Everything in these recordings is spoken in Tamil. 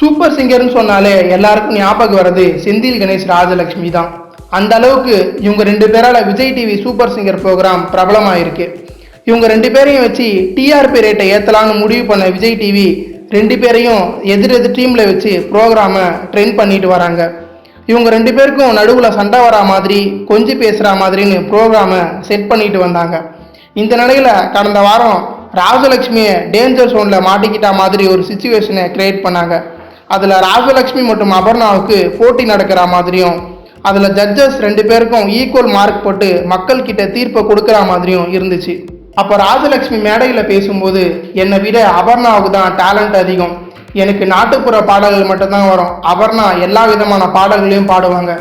சூப்பர் சிங்கர்னு சொன்னாலே எல்லாருக்கும் ஞாபகம் வர்றது செந்தில் கணேஷ் ராஜலக்ஷ்மி தான். அந்த அளவுக்கு இவங்க ரெண்டு பேரால் Vijay TV super singer program பிரபலமாயிருக்கு. இவங்க ரெண்டு பேரையும் வச்சு டிஆர்பி ரேட்டை ஏற்றலான்னு முடிவு பண்ண விஜய் டிவி ரெண்டு பேரையும் எதிர் எதிர் டீமில் வச்சு ப்ரோக்ராமை ட்ரெயின் பண்ணிட்டு வராங்க. இவங்க ரெண்டு பேருக்கும் நடுவில் சண்டை வரா மாதிரி கொஞ்சி பேசுகிற மாதிரின்னு ப்ரோக்ராமை செட் பண்ணிட்டு வந்தாங்க. இந்த நிலையில் கடந்த வாரம் ராஜலக்ஷ்மியை டேஞ்சர் சோனில் மாட்டிக்கிட்ட மாதிரி ஒரு சுச்சுவேஷனை க்ரியேட் பண்ணாங்க. அதில் ராஜலக்ஷ்மி மற்றும் அபர்ணாவுக்கு போட்டி நடக்கிற மாதிரியும் அதில் ஜட்ஜஸ் ரெண்டு பேருக்கும் ஈக்குவல் மார்க் போட்டு மக்கள்கிட்ட தீர்ப்பை கொடுக்குற மாதிரியும் இருந்துச்சு. அப்போ ராஜலக்ஷ்மி மேடையில் பேசும்போது என்னை விட அபர்ணாவுக்கு தான் டேலண்ட் அதிகம். எனக்கு நாட்டுப்புற பாடல்கள் மட்டும்தான் வரும். அபர்ணா எல்லா விதமான பாடல்களையும் பாடுவாங்க.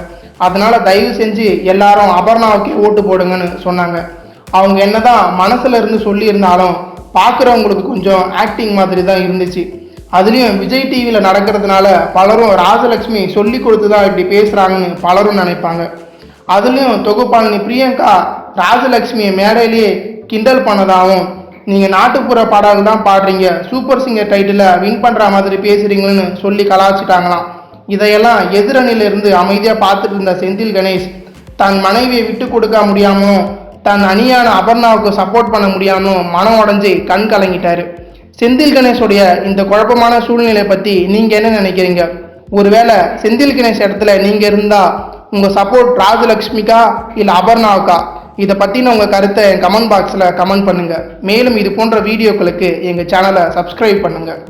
அதனால் தயவு செஞ்சு எல்லாரும் அபர்ணாவுக்கு ஓட்டு போடுங்கன்னு சொன்னாங்க. அவங்க என்னதான் மனசுல இருந்து சொல்லியிருந்தாலும் பார்க்குறவங்களுக்கு கொஞ்சம் ஆக்டிங் மாதிரி தான் இருந்துச்சு. அதுலேயும் விஜய் டிவியில் நடக்கிறதுனால பலரும் ராஜலக்ஷ்மி சொல்லி கொடுத்து தான் இப்படி பேசுகிறாங்கன்னு பலரும் நினைப்பாங்க. அதுலேயும் தொகுப்பாளினி பிரியங்கா ராஜலக்ஷ்மியை மேடையிலேயே கிண்டல் பண்ணதாகவும் நீங்கள் நாட்டுப்புற பாடல்கள் தான் பாடுறீங்க சூப்பர் சிங்கர் டைட்டிலை வின் பண்ணுற மாதிரி பேசுகிறீங்கன்னு சொல்லி கலாச்சிட்டாங்களாம். இதையெல்லாம் எதிரணியிலிருந்து அமைதியாக பார்த்துட்டு இருந்த செந்தில் கணேஷ் தன் மனைவியை விட்டு கொடுக்க முடியாமலும் தன் அணியான அபர்ணாவுக்கு சப்போர்ட் பண்ண முடியாமலும் மனம் உடஞ்சி கண் கலங்கிட்டாரு. செந்தில் கணேஷுடைய இந்த குழப்பமான சூழ்நிலை பற்றி நீங்கள் என்ன நினைக்கிறீங்க? ஒருவேளை செந்தில் கணேஷ் இடத்துல நீங்கள் இருந்தால் உங்கள் சப்போர்ட் ராஜலக்ஷ்மிக்கா இல்லை அபர்ணாவுக்கா? இதை பற்றின உங்கள் கருத்தை என் கமெண்ட் பாக்ஸில் கமெண்ட் பண்ணுங்கள் மேலும் இது போன்ற வீடியோக்களுக்கு எங்கள் சேனலை சப்ஸ்கிரைப் பண்ணுங்கள்